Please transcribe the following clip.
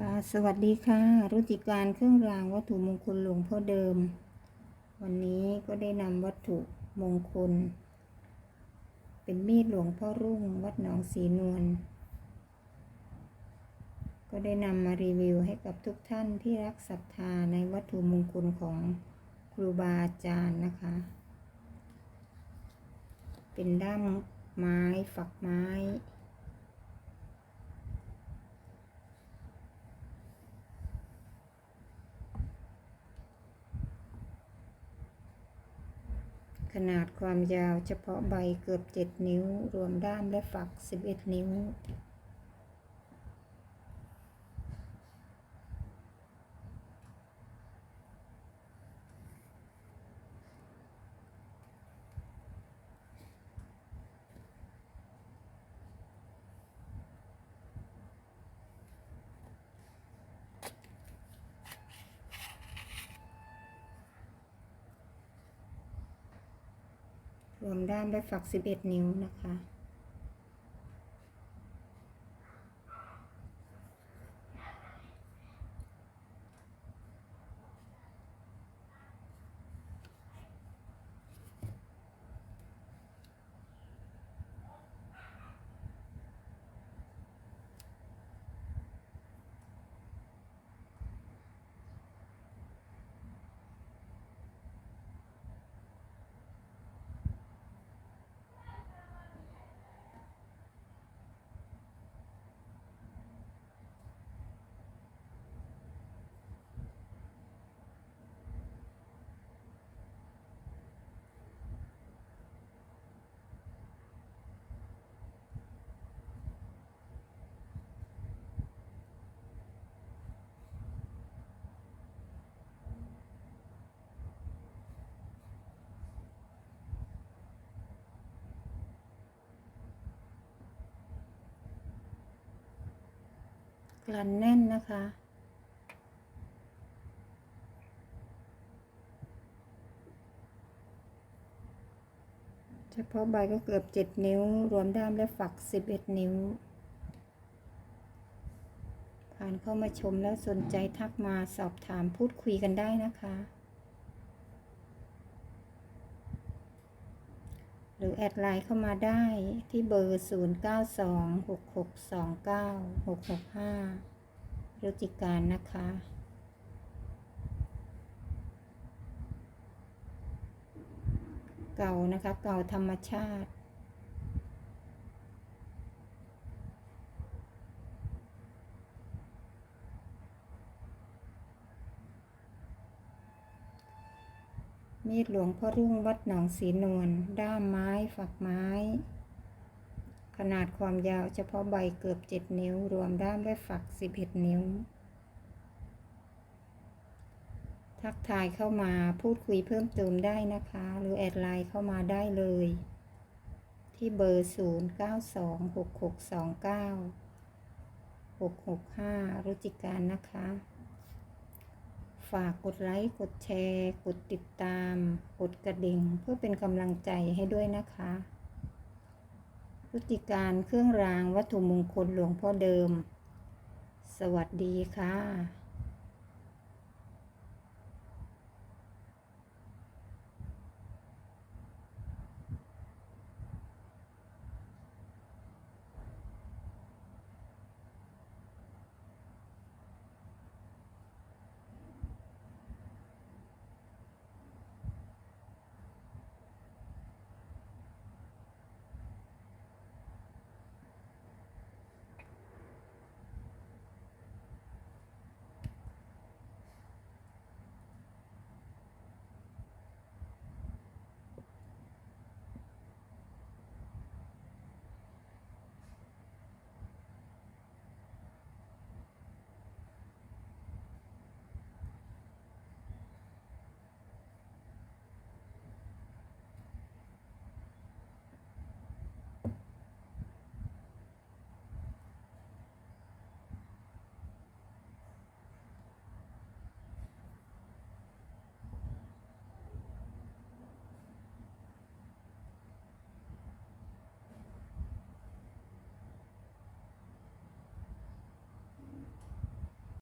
ค่ะสวัสดีค่ะ รุจิการเครื่องรางวัตถุมงคลหลวงพ่อเดิม วันนี้ก็ได้นำวัตถุมงคล เป็นมีดหลวงพ่อรุ่ง วัดหนองสีนวลก็ได้นำมารีวิวให้กับทุกท่านที่รักศรัทธาในวัตถุมงคลของครูบาอาจารย์นะคะ เป็นด้ามไม้ฝักไม้ ขนาดความยาวเฉพาะใบเกือบ 7 นิ้ว รวมด้ามและฝัก 11 นิ้ว รวมด้านได้ฝัก 11 นิ้วนะคะ ลันแน่นนะคะ เฉพาะใบก็เกือบเจ็ดนิ้ว รวมด้ามและฝักสิบเอ็ดนิ้ว ผ่านเข้ามาชมแล้วสนใจทักมาสอบถามพูดคุยกันได้นะคะ หรือ แอดไลน์เข้ามาได้ที่เบอร์ 0926629665รุจิการนะคะ เก่านะคะ เก่าธรรมชาติ มีดหลวงพ่อรุ่งวัดหนองสีนวลด้ามไม้ฝักไม้ ขนาดความยาวเฉพาะใบเกือบ7นิ้ว รวมด้ามและฝัก11นิ้ว ทักทายเข้ามาพูดคุยเพิ่มเติมได้นะคะ หรือแอดไลน์เข้ามาได้เลย ที่เบอร์ 0926629665 รุจิการนะคะ ฝากกดไลค์ กดแชร์ กดติดตาม กดกระดิ่ง เพื่อเป็นกำลังใจให้ด้วยนะคะพฤติการเครื่องรางวัตถุมงคลหลวงพ่อเดิม สวัสดีค่ะ